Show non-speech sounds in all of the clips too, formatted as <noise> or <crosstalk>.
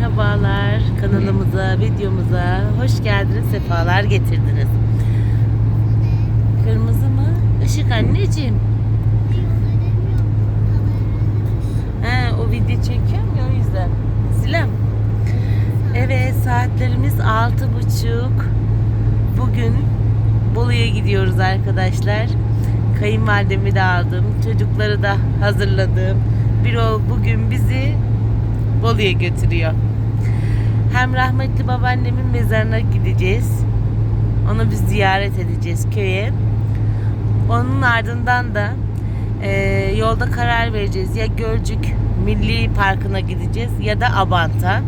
Merhabalar kanalımıza, videomuza hoş geldiniz, sefalar getirdiniz. Kırmızı mı? Işık anneciğim. He, o video çekiyorum ya o yüzden. Silem. Evet saatlerimiz altı buçuk. Bugün Bolu'ya gidiyoruz arkadaşlar. Kayınvalidemi de aldım. Çocukları da hazırladım. Bir o bugün bizi Bolu'ya götürüyor. Hem rahmetli babaannemin mezarına gideceğiz. Onu biz ziyaret edeceğiz köye. Onun ardından da e, yolda karar vereceğiz. Ya Gölcük Milli Parkı'na gideceğiz ya da Abant'a.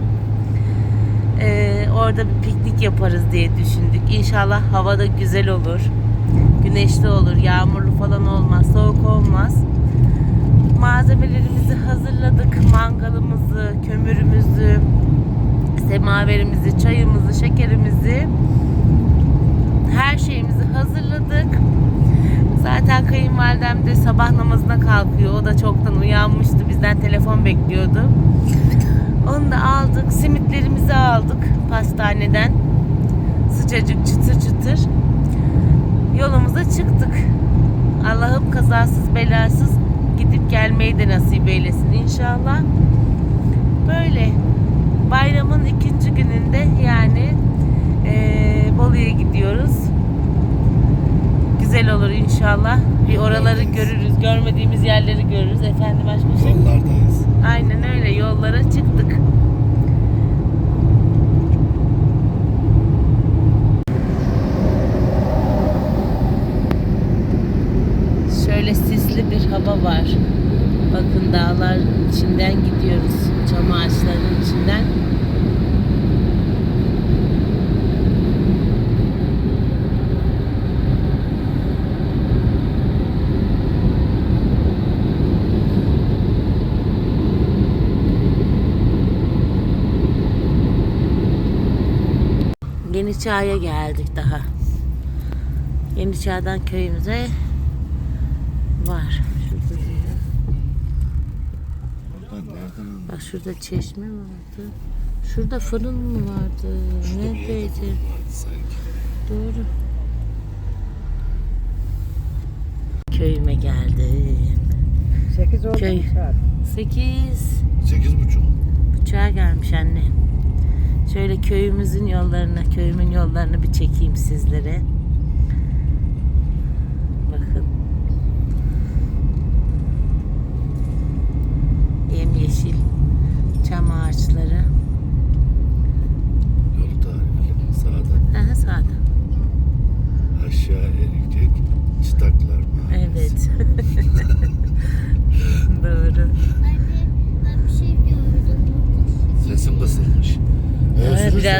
E, orada bir piknik yaparız diye düşündük. İnşallah havada güzel olur. Güneşli olur, yağmurlu falan olmaz, soğuk olmaz malzemelerimizi hazırladık. Mangalımızı, kömürümüzü, semaverimizi, çayımızı, şekerimizi her şeyimizi hazırladık. Zaten kayınvalidem de sabah namazına kalkıyor. O da çoktan uyanmıştı. Bizden telefon bekliyordu. Onu da aldık. Simitlerimizi aldık pastaneden. Sıcacık çıtır çıtır. Yolumuza çıktık. Allah'ım kazasız belasız gidip gelmeyi de nasip eylesin inşallah. Böyle bayramın ikinci gününde yani eee Bolu'ya gidiyoruz. Güzel olur inşallah. Bir oraları görürüz. Görmediğimiz yerleri görürüz. Efendim aşk bir şey. Yollardayız. Aynen öyle yollara çıktık. Şöyle sisli bir hava var. Bakın dağlar içinden gidiyoruz. Çam ağaçlarının içinden. Yeni Çağ'a geldik daha. Yeni Çağ'dan köyümüze var. Bak şurada çeşme mi vardı? Şurada fırın mı vardı? Şurada Neredeydi? Doğru. Köyüme geldim. 8 oldu Köy. 8 Sekiz buçuk. buçuğa gelmiş anne. Şöyle köyümüzün yollarını, köyümün yollarını bir çekeyim sizlere.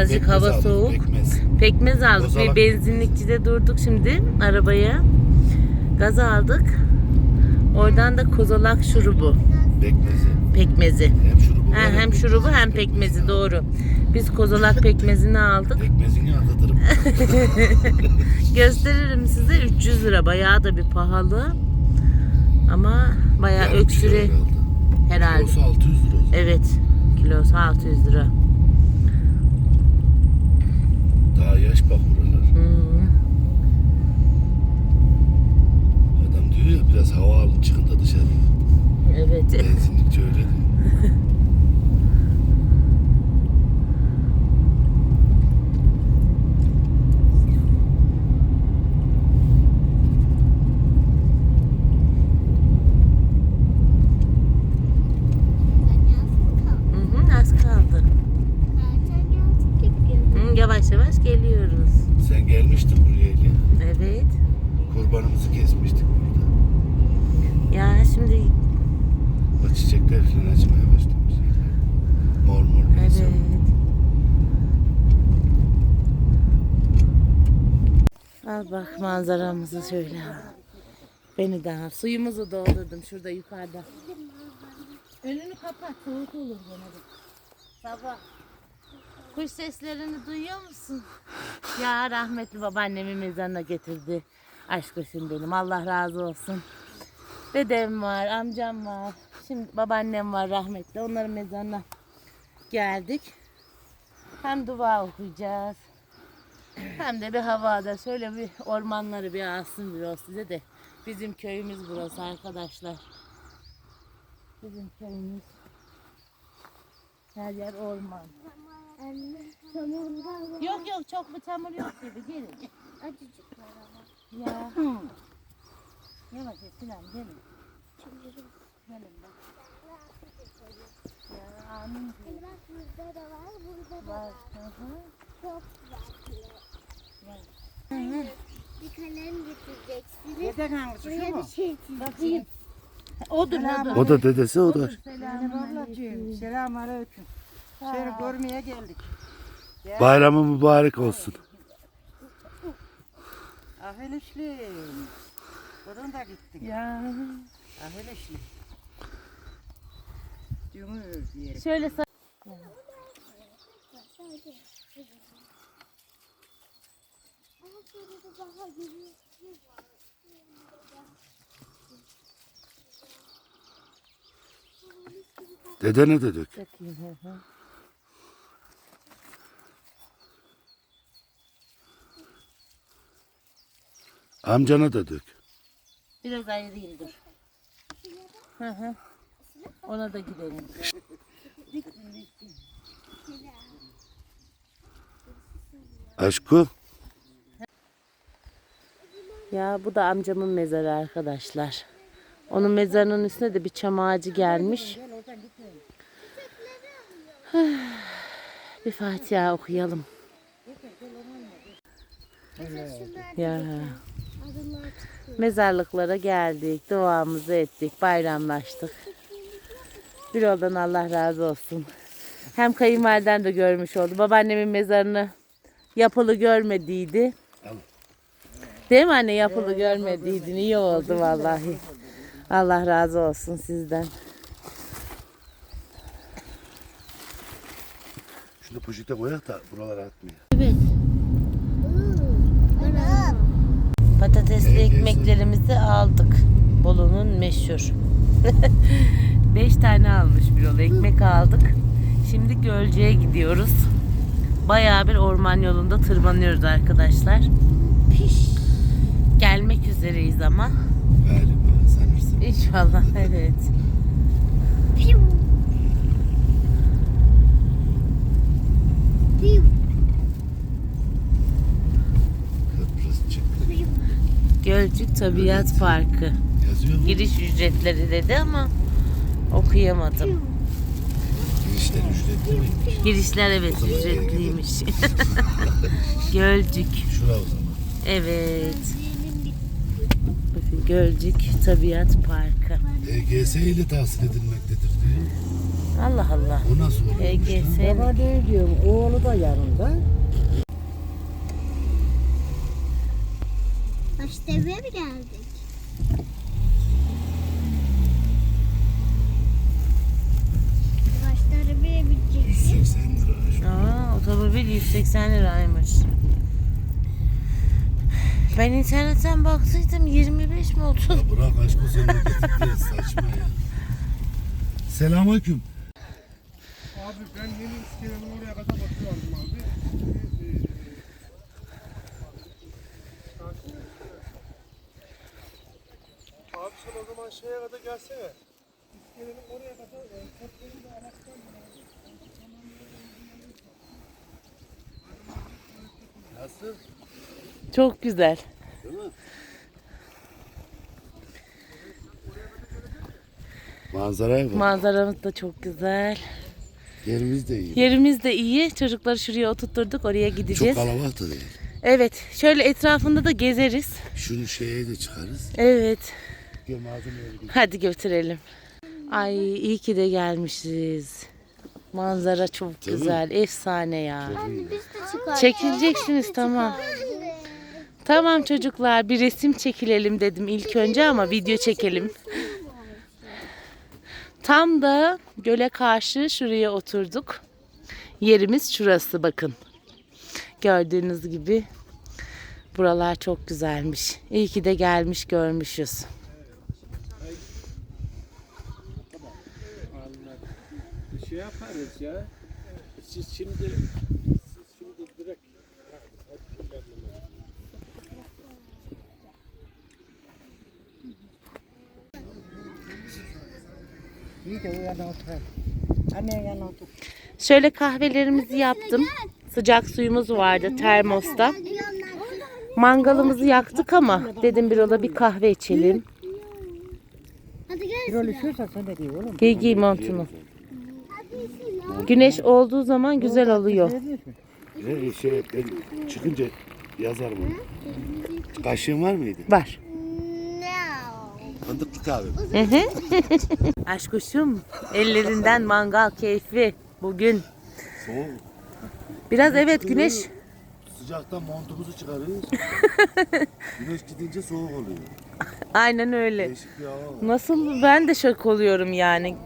Birazcık pekmez hava aldık, soğuk. Pekmez. Pekmez aldık. Bir Kozalak benzinlikçide durduk şimdi arabaya. Gaz aldık. Oradan da kozalak şurubu Pekmezi. pekmezi. Hem şurubu Ha, var, hem şurubu hem pekmezi doğru. Biz kozalak <laughs> pekmezini aldık. Pekmezini anlatırım. <laughs> Gösteririm size 300 lira. Bayağı da bir pahalı. Ama bayağı öksüre herhalde. herhalde. Kilosu 600 lira. Evet. Kilosu 600 lira. Daha yaş bak buralar. Hmm. Adam diyor ya biraz hava alın çıkın da dışarı. Evet. Benzinlikçi öyle diyor. Ben yazdım kaldım. Hı hı, az kaldı. Zaten yazdık gibi gördüm. Hı, yavaş yavaş geliyoruz. Sen gelmiştin buraya Eli. Evet. Kurbanımızı kesmiştik burada. Ya şimdi Çiçekler falan açmaya başlamış. Mor mor evet. Al bak manzaramızı şöyle. Beni de al. Suyumuzu doldurdum şurada yukarıda. Önünü kapat soğuk olur gene de. Sabah. Kuş seslerini duyuyor musun? Ya rahmetli babaannemi mezarına getirdi. Aşk kuşum benim. Allah razı olsun. Dedem var, amcam var. Şimdi babaannem var rahmetli. Onların mezarına geldik. Hem dua okuyacağız. Hem de bir havada şöyle bir ormanları bir alsın bir o size de. Bizim köyümüz burası arkadaşlar. Bizim köyümüz. Her yer orman. Yok yok çok bir çamur yok gibi gelin. acıcık var ama. Ya. Yavaş Sinan gelin. Gelin bak. Ya amin diyor. Bak burada da var, burada da Var. var. Hı hı. Çok güzel. Var. Bir kalem getireceksin. Neden hangisi şu mu? bir şey çizeyim. Odur odur. O da dedesi o da. Zeynep ablacığım. Selam aleyküm. Seni görmeye geldik. Bayramı mübarek olsun. Ahilişli. Buradan da gittik. Ya. Ahilişli. Dümür diyerek. Şöyle sa- Ama şurada da daha geniş var. Dedene de dök. Bakayım, hı hı. Dök. Biraz ayırayım dur. Hı hı. Ona da gidelim. Aşkı. Ya bu da amcamın mezarı arkadaşlar. Onun mezarının üstüne de bir çam ağacı gelmiş. bir Fatiha okuyalım. Ya. Mezarlıklara geldik, duamızı ettik, bayramlaştık. Bir yoldan Allah razı olsun. Hem kayınvaliden de görmüş oldu. Babaannemin mezarını yapılı görmediydi. Değil mi anne yapılı görmediydin. İyi oldu vallahi. Allah razı olsun sizden. Şunu poşete koyak da buralara atmıyor. Evet. Patatesli ekmeklerimizi aldık. Bolu'nun meşhur. <laughs> Beş tane almış bir yol ekmek aldık. Şimdi Gölce'ye gidiyoruz. Bayağı bir orman yolunda tırmanıyoruz arkadaşlar. Gelmek üzereyiz ama. Galiba sanırsın. İnşallah <laughs> evet. Piu. Piu. Gölcük Tabiat Parkı. Yazıyor mu? Giriş ücretleri dedi ama okuyamadım. Girişler ücretli mi? Girişler evet O ücretliymiş. <laughs> Gölcük. Şura o zaman. Evet. Bakın Gölcük Tabiat Parkı. EGS ile tahsil edilmektedir diyor. Allah Allah. O nasıl oluyor? EGS. Baba değil diyorum. Oğlu da yanında. Başdeviye mi geldik? Başdeviye bitecek. 180 lira. Aa, otomobil 180 liraymış. Ben internetten baktıydım 25 mi 30? Ya bırak aşk o senin ödedikleri saçma ya. Selamünaleyküm. Abi ben yeni iskelenin oraya kadar bakıyorum abi. Şimdi, e, Abi sen o zaman şeye kadar gelsene. İskelenin oraya kadar e, topları da alaktan Nasıl? Çok güzel. Değil mi? Manzaraya bak. Manzaramız da çok güzel. Yerimiz de iyi. Yerimiz de iyi. Çocukları şuraya oturtturduk. Oraya Çok gideceğiz. kalabalık da değil. Evet. Şöyle etrafında da gezeriz. Şunu şeye de çıkarız. Evet. Gel malzemeye gidelim. Hadi götürelim. Ay iyi ki de gelmişiz. Manzara çok Tabii. güzel. Efsane ya. Anne biz de. Çekileceksiniz tamam. Tamam çocuklar bir resim çekilelim dedim ilk önce ama video çekelim. Tam da göle karşı şuraya oturduk. Yerimiz şurası bakın. Gördüğünüz gibi buralar çok güzelmiş. İyi ki de gelmiş görmüşüz. şey yaparız ya. Siz şimdi siz şimdi direkt Şöyle kahvelerimizi yaptım. Sıcak suyumuz vardı termosta. Mangalımızı yaktık ama dedim bir ola bir kahve içelim. Hadi gel. Gel giy montunu. Güneş olduğu zaman güzel oluyor. Sevmiyorsun. Ee, şey, ben çıkınca yazarım onu. Kaşığın var mıydı? Var. Fındıklı kahve. Hı. <laughs> Aşkuşum ellerinden mangal keyfi bugün. Soğuk. Biraz evet güneş Sıcaktan montumuzu çıkarıyoruz. <laughs> Güneş gidince soğuk oluyor. aynen öyle. Değişik bir hava var. Nasıl ben de şok oluyorum yani.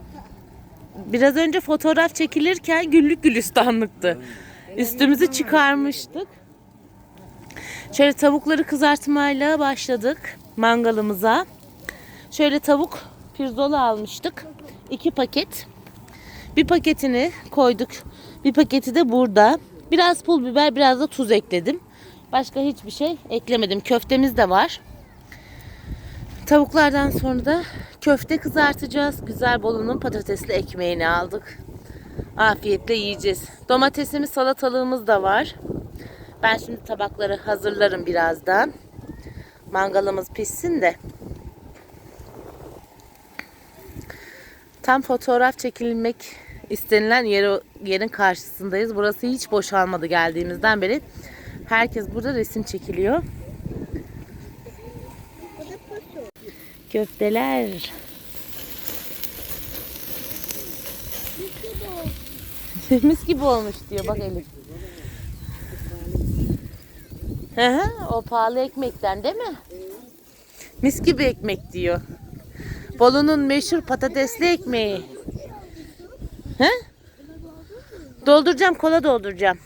Biraz önce fotoğraf çekilirken güllük gülistanlıktı. Üstümüzü çıkarmıştık. Şöyle tavukları kızartmayla başladık mangalımıza. Şöyle tavuk pirzola almıştık. İki paket. Bir paketini koyduk. Bir paketi de burada. Biraz pul biber, biraz da tuz ekledim. Başka hiçbir şey eklemedim. Köftemiz de var. Tavuklardan sonra da köfte kızartacağız. Güzel Bolu'nun patatesli ekmeğini aldık. Afiyetle yiyeceğiz. Domatesimiz, salatalığımız da var. Ben şimdi tabakları hazırlarım birazdan. Mangalımız pişsin de. Tam fotoğraf çekilmek istenilen yeri, yerin karşısındayız. Burası hiç boşalmadı geldiğimizden beri. Herkes burada resim çekiliyor. Köfteler. Mis gibi olmuş diyor bak Elif. Hı hı, o pahalı ekmekten değil mi? Mis gibi ekmek diyor. Bolu'nun meşhur patatesli ekmeği. He? Dolduracağım, kola dolduracağım.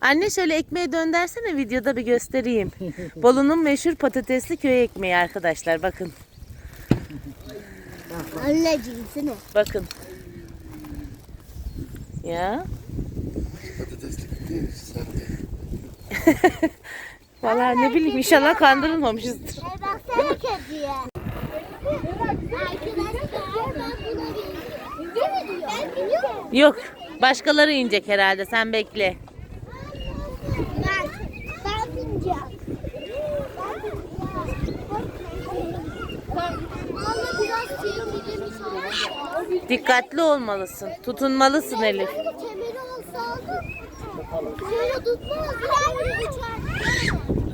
Anne şöyle ekmeği döndersene videoda bir göstereyim. Bolu'nun meşhur patatesli köy ekmeği arkadaşlar bakın. Anneciğim seni. Bakın. Ya. Patatesli değil, sarı. Vallahi ne bileyim inşallah kandırılmamışızdır. Hey baksana kediye. Yok. Başkaları inecek herhalde. Sen bekle. Ben, ben bineceğim. Ama biraz tehlikeli sanırım. Dikkatli olmalısın. Tutunmalısın Elif. Kemeri.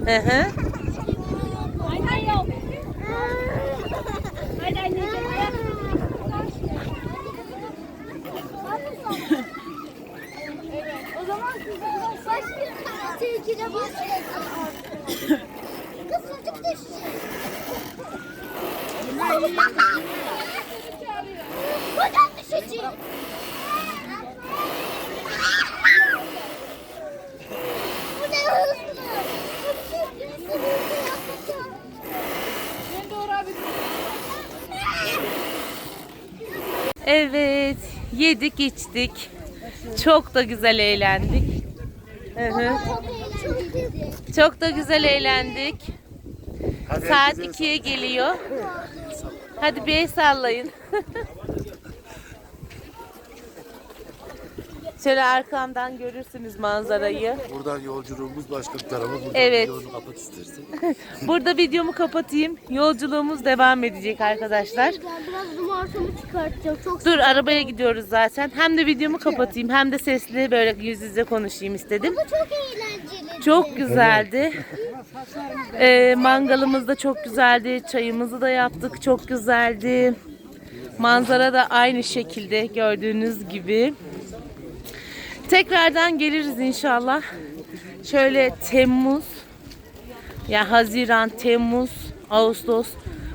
Hı hı. O zaman başka tilkine başlayalım. Kız çocuk düşecek. Buradan düşecek. Bu ne hızlı? Birisi hızlı yapacak. Evet. Yedik içtik. Çok da güzel eğlendik. Hı hı. Çok da güzel eğlendik. Saat herkese 2'ye geliyor. Hadi bir el sallayın. Şöyle arkamdan görürsünüz manzarayı. Buradan yolculuğumuz başka bir tarafa. Buradan Evet. Yolunu kapat istersen. <laughs> Burada videomu kapatayım. Yolculuğumuz devam edecek arkadaşlar. Ben biraz numarasımı çıkartacağım. Çok Dur arabaya gidiyoruz zaten. Hem de videomu kapatayım hem de sesli böyle yüz yüze konuşayım istedim. Bu çok eğlenceli. Çok güzeldi. Ee, mangalımız da çok güzeldi. Çayımızı da yaptık. Çok güzeldi. Manzara da aynı şekilde gördüğünüz gibi. Tekrardan geliriz inşallah. Şöyle Temmuz ya Haziran, Temmuz, Ağustos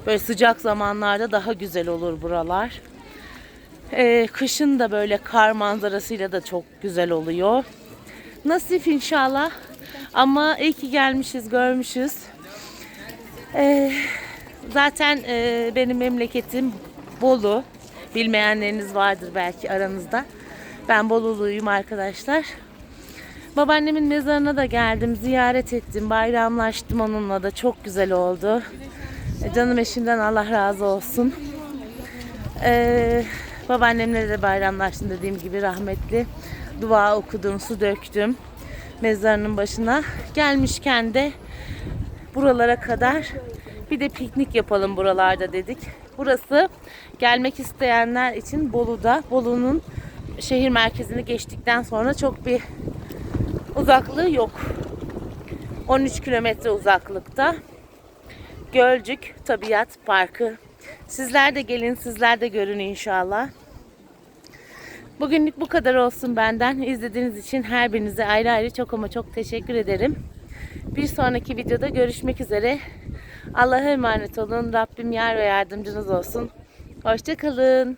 böyle sıcak zamanlarda daha güzel olur buralar. Ee, kışın da böyle kar manzarasıyla da çok güzel oluyor. Nasip inşallah. Ama iyi ki gelmişiz, görmüşüz. Ee, zaten e, benim memleketim Bolu. Bilmeyenleriniz vardır belki aranızda. Ben Boluluyum arkadaşlar. Babaannemin mezarına da geldim, ziyaret ettim, bayramlaştım onunla da. Çok güzel oldu. E, Canım eşimden Allah razı olsun. Ee, Babaannemle de bayramlaştım dediğim gibi rahmetli. Dua okudum, su döktüm mezarının başına. Gelmişken de buralara kadar bir de piknik yapalım buralarda dedik. Burası gelmek isteyenler için Bolu'da. Bolu'nun şehir merkezini geçtikten sonra çok bir uzaklığı yok. 13 kilometre uzaklıkta. Gölcük Tabiat Parkı. Sizler de gelin, sizler de görün inşallah. Bugünlük bu kadar olsun benden. İzlediğiniz için her birinize ayrı ayrı çok ama çok teşekkür ederim. Bir sonraki videoda görüşmek üzere. Allah'a emanet olun. Rabbim yar ve yardımcınız olsun. Hoşçakalın.